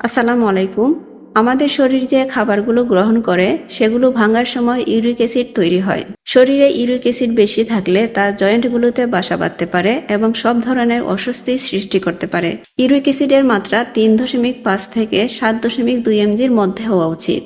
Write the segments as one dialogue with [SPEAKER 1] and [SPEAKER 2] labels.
[SPEAKER 1] আসসালামু আলাইকুম। আমাদের শরীর যে খাবারগুলো গ্রহণ করে, সেগুলো ভাঙার সময় ইউরিক অ্যাসিড তৈরি হয়। শরীরে ইউরিক অ্যাসিড বেশি থাকলে তা জয়েন্টগুলোতে বাসা বাঁধতে পারে এবং সব ধরনের অস্বস্তি সৃষ্টি করতে পারে। ইউরিক অ্যাসিডের মাত্রা তিন দশমিক পাঁচ থেকে সাত দশমিক দুই এমজির মধ্যে হওয়া উচিত।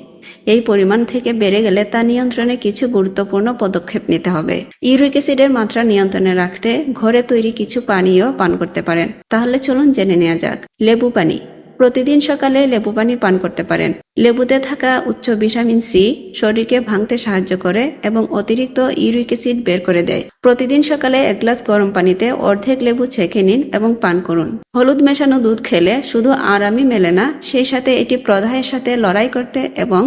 [SPEAKER 1] এই পরিমাণ থেকে বেড়ে গেলে তা নিয়ন্ত্রণে কিছু গুরুত্বপূর্ণ পদক্ষেপ নিতে হবে। ইউরিক অ্যাসিডের মাত্রা নিয়ন্ত্রণে রাখতে ঘরে তৈরি কিছু পানীয় পান করতে পারেন। তাহলে চলুন জেনে নেওয়া যাক। লেবু পানি। প্রতিদিন সকালে লেবু পানি পান করতে পারেন। লেবুতে থাকা উচ্চ ভিটামিন সি শরীরকে ভাঙতে সাহায্য করে এবং অতিরিক্ত ইউরিক অ্যাসিড বের করে দেয়। প্রতিদিন সকালে এক গ্লাস গরম পানিতে অর্ধেক লেবু ছেঁকে নিন এবং পান করুন। হলুদ মেশানো দুধ খেলে শুধু আরামই মেলে না, সেই সাথে এটি প্রদাহের সাথে লড়াই করতে এবং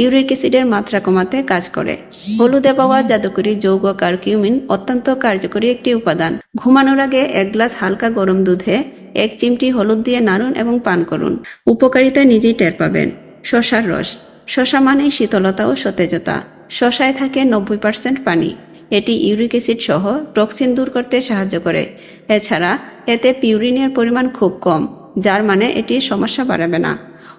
[SPEAKER 1] ইউরিক অ্যাসিডের মাত্রা কমাতে কাজ করে। হলুদে পাওয়া জাদুকরি যৌগ কার্কিউমিন অত্যন্ত কার্যকরী একটি উপাদান। ঘুমানোর আগে এক গ্লাস হালকা গরম দুধে এক চিমটি হলুদ দিয়ে নাড়ুন এবং পান করুন। উপকারিতা নিজেই টের পাবেন। শশার রস। শশা মানেই শীতলতা ও সতেজতা। শশায় থাকে নব্বই পার্সেন্ট পানি। এটি ইউরিক অ্যাসিড সহ টক্সিন দূর করতে সাহায্য করে। এছাড়া, এতে পিউরিনের পরিমাণ খুব কম, যার মানে এটি সমস্যা বাড়াবে না।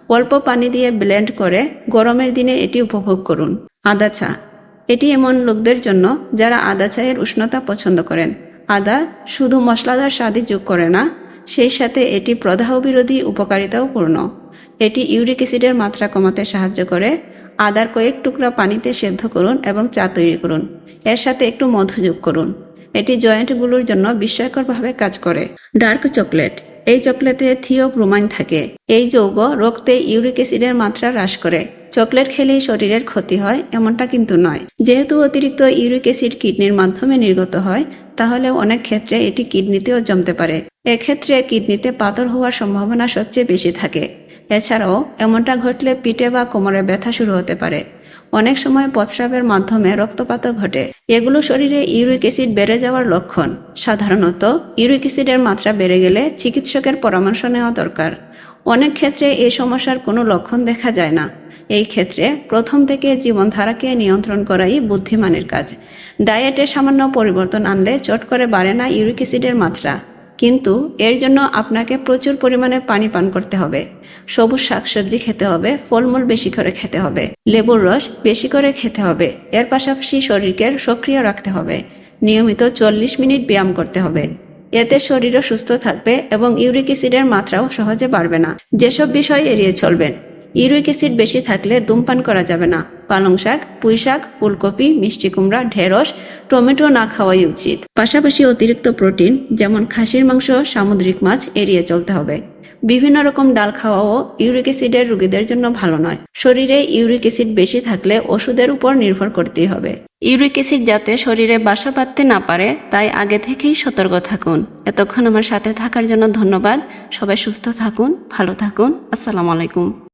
[SPEAKER 1] অল্প পানি দিয়ে ব্লেন্ড করে গরমের দিনে এটি উপভোগ করুন। আদা চা। এটি এমন লোকদের জন্য যারা আদা চায়ের উষ্ণতা পছন্দ করেন। আদা শুধু মশলাদার স্বাদই যোগ করে না সেই সাথে এটি প্রদাহ বিরোধী উপকারিতাও পূর্ণ। এটি ইউরিক অ্যাসিডের মাত্রা কমাতে সাহায্য করে। আদার কয়েক টুকরা পানিতে সেদ্ধ করুন এবং চা তৈরি করুন। এর সাথে একটু মধু যোগ করুন। এটি জয়েন্টগুলোর জন্য বিস্ময়করভাবে কাজ করে। Dark chocolate. এই চকলেটে থিওব্রোমাইন থাকে। এই যৌগ রক্তে ইউরিক অ্যাসিডের মাত্রা হ্রাস করে। চকলেট খেলেই শরীরের ক্ষতি হয় এমনটা কিন্তু নয়। যেহেতু অতিরিক্ত ইউরিক অ্যাসিড কিডনির মাধ্যমে নির্গত হয় তাহলে অনেক ক্ষেত্রে এটি কিডনিতেও জমতে পারে। এক্ষেত্রে কিডনিতে পাথর হওয়ার সম্ভাবনা সবচেয়ে বেশি থাকে। এছাড়াও এমনটা ঘটলে পিঠে বা কোমরে ব্যথা শুরু হতে পারে। অনেক সময় প্রস্রাবের মাধ্যমে রক্তপাতও ঘটে। এগুলো শরীরে ইউরিক অ্যাসিড বেড়ে যাওয়ার লক্ষণ। সাধারণত ইউরিক অ্যাসিডের মাত্রা বেড়ে গেলে চিকিৎসকের পরামর্শ নেওয়া দরকার। অনেক ক্ষেত্রে এই সমস্যার কোনো লক্ষণ দেখা যায় না। এই ক্ষেত্রে প্রথম থেকে জীবনধারাকে নিয়ন্ত্রণ করাই বুদ্ধিমানের কাজ। ডায়েটে সামান্য পরিবর্তন আনলে চট করে বাড়ে না ইউরিক অ্যাসিডের মাত্রা। কিন্তু এর জন্য আপনাকে প্রচুর পরিমাণে পানি পান করতে হবে। সবুজ শাকসবজি খেতে হবে, ফলমূল বেশি করে খেতে হবে, লেবুর রস বেশি করে খেতে হবে, এর পাশাপাশি শরীরকে সক্রিয় রাখতে হবে, নিয়মিত চল্লিশ মিনিট ব্যায়াম করতে হবে। এতে শরীরও সুস্থ থাকবে এবং ইউরিক অ্যাসিডের মাত্রাও সহজে বাড়বে না। যেসব বিষয় এড়িয়ে চলবেন, ইউরিক অ্যাসিড বেশি থাকলে ধূমপান করা যাবে না। পালং শাক, পুঁই শাক, ফুলকপি, মিষ্টি কুমড়া, ঢেঁড়স, টমেটো না খাওয়াই উচিত। পাশাপাশি অতিরিক্ত প্রোটিন, যেমন খাসির মাংস, সামুদ্রিক মাছ, এড়িয়ে চলতে হবে। বিভিন্ন রকম ডাল খাওয়াও ইউরিক অ্যাসিডের রোগীদের জন্য ভালো নয়। শরীরে ইউরিক অ্যাসিড বেশি থাকলে ওষুধের উপর নির্ভর করতেই হবে। ইউরিক অ্যাসিড যাতে শরীরে বাসা বাঁধতে না পারে, তাই আগে থেকেই সতর্ক থাকুন। এতক্ষণ আমার সাথে থাকার জন্য ধন্যবাদ। সবাই সুস্থ থাকুন, ভালো থাকুন। আসসালামু আলাইকুম।